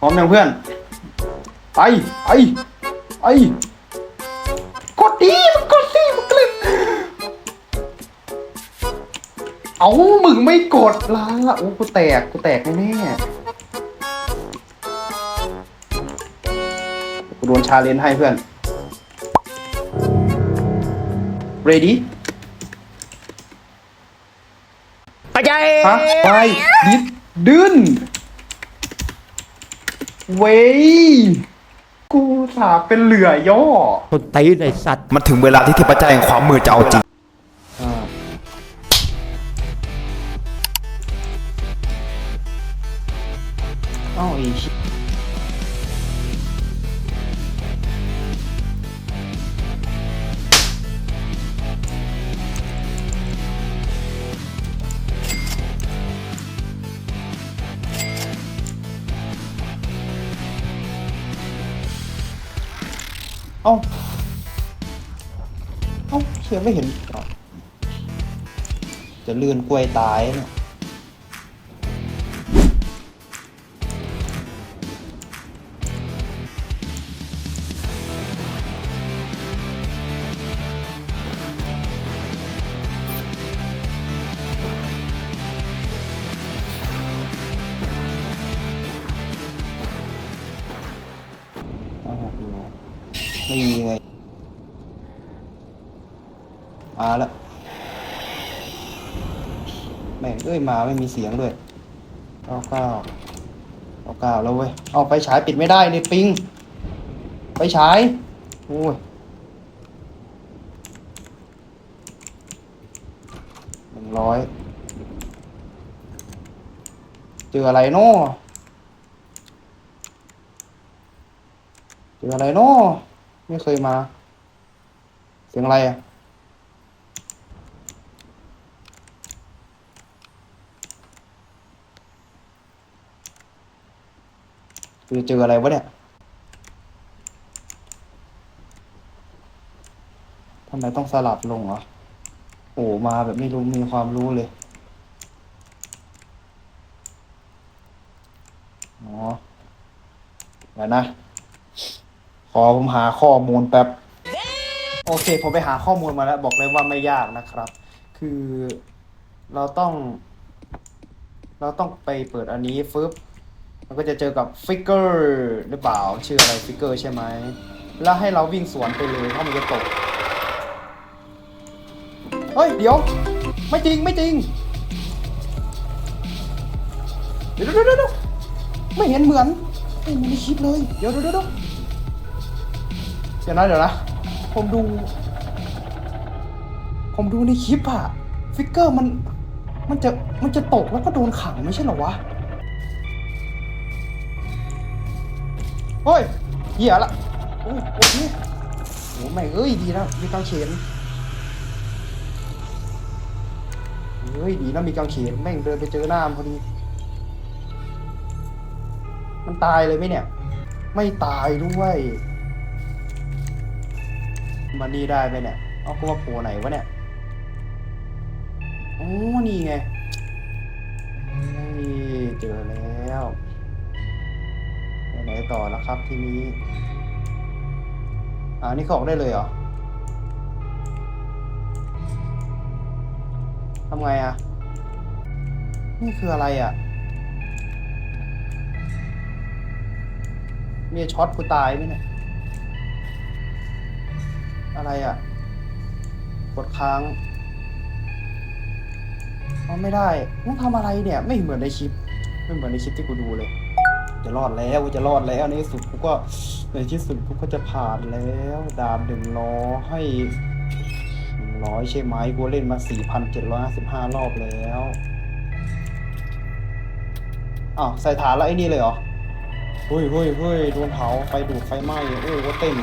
พร้อมยังเพื่อนไปไปไปกดดีมันกดสิมันกดเอามึงไม่กดละโอ้กูแตกกูแตกแน่ๆกูโดนชาเลนจ์ให้เพื่อน ready ไปใจฮะไปดิดดืน เว้ย กูสาเป็นเหลือย่อ คนตีนไอสัตว์มันถึงเวลาที่เทพเจ้าแห่งความมืดจะเอาจริงอ่าเอ้าไอี เอ้า เอ้าเชื่อไม่เห็น จะเลื่อนกล้วยตายเนี่ย ไม่มีเลยมาแล้วแม่งเอ้ยมาไม่มีเสียงด้วยเก้าเก้าเก้าเก้าแล้วเว้ยเอาไปฉายปิดไม่ได้นี่ปิง ไปฉายโอ้ยหนึ่งร้อยเจออะไรเนาะเจออะไรเนาะ ไม่เคยมา เสียงอะไรอะ จะเจออะไรวะเนี่ยทำไมต้องสลับลงเหรอ โอ้มาแบบไม่รู้มีความรู้เลย อ๋อเดี๋ยวนะ อผมหาข้อมูลแป๊บ โอเค ผมไปหาข้อมูลมาแล้วบอกเลยว่าไม่ยากนะครับ คือเราต้อง เราต้องไปเปิดอันนี้ฟึบมันก็จะเจอกับฟิกเกอร์หรือเปล่า ชื่ออะไรฟิกเกอร์ใช่ไหม แล้วให้เราวิ่งสวนไปเลยเพราะมันจะตก เฮ้ย เดี๋ยว ไม่จริงไม่จริง เดี๋ยวเดี๋ยวเดี๋ยวเดี๋ยวไม่เห็นเหมือนไม่เห็นในคลิปเลย เดี๋ยวเดี๋ยวเดี๋ยว เดี๋ยวนะเดี๋ยวนะ ผมดู ผมดูในคลิปอะฟิกเกอร์มัน มันจะ มันจะตกแล้วก็โดนขังไม่ใช่เหรอวะเฮ้ยเหี้ยละ โอ้โอเคโอ้แม่งเอ้ยดีนะมีกางเขนเฮ้ยดีนะมีกางเขนแม่งเดินไปเจอหน้ามพอดี มันตายเลยไหมเนี่ย ไม่ตายด้วย มันนี่ได้ไหมเนี่ยเอากูว่าโผล่ไหนวะเนี่ยโอ้นี่ไงนี่เจอแล้วไปไหนต่อแล้วครับทีนี้อ่านี่ขออกได้เลยเหรอทำไงอะ นี่คืออะไรอะมีช็อตกูตายไหมเนี่ย อะไรอะ กดค้างเอาไม่ได้ต้องทำอะไรเนี่ย ไม่เหมือนในคลิป ไม่เหมือนในคลิปที่กูดูเลย จะรอดแล้วจะรอดแล้วในที่สุดกูก็ในที่สุดกูก็จะผ่านแล้วด่านหนึ่งร้อยหนึ่งร้อยใช่ไหมกูเล่นมาสี่พันเจ็ดร้อยห้าสิบห้ารอบแล้วอ้าวใส่ฐานแล้วไอ้นี่เลยเหรอเฮ้ยเฮ้ยเฮ้ยโดนเผาไฟดูดไฟไหม้โอ้โหเต็ม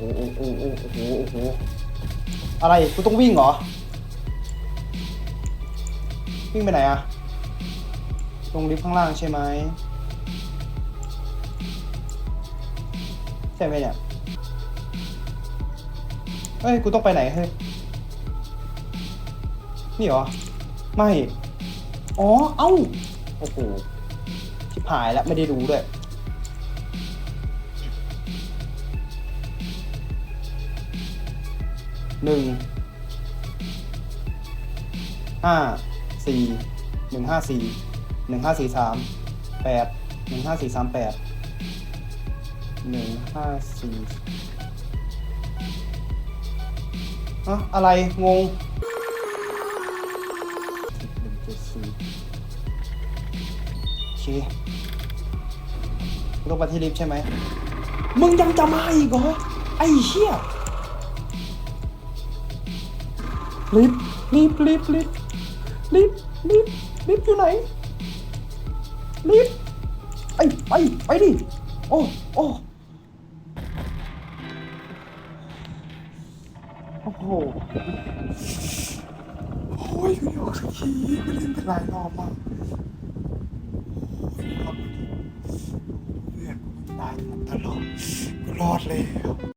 โอ้โหโอ้โหโอ้โหโอ้โหอะไรกูต้องวิ่งเหรอ วิ่งไปไหนอะตรงลิฟต์ข้างล่างใช่ไหมใช่ไหมเนี่ยเฮ้ยกูต้องไปไหนเฮ้ยนี่เหรอ ไม่ อ๋อ เอ้า โอ้โหชิบหายแล้วไม่ได้ดูด้วย หนึ่งห้าสี่หนึ่งห้าสี่หนึ่งห้าสี่สามแปดหนึ่งห้าสี่สามแปดหนึ่งห้าสี่อะอะไร งงหนึ่งเจ็ดสี่โอเคลงมาที่ลิฟต์ใช่ไหม มึงยังจะมาอีกเหรอ ไอ้เชี่ย ลิฟลิฟลิฟลิฟลิฟลิฟลิฟอยู่ไหนลิฟไอ้ไปไปดิโอ้โอ้โอ้โหโอ้ยอยู่ๆสักทีไม่เล่นเป็นหลายรอบมากโอ้ยรอบนี้เพื่อนตายตลอดรอดแล้ว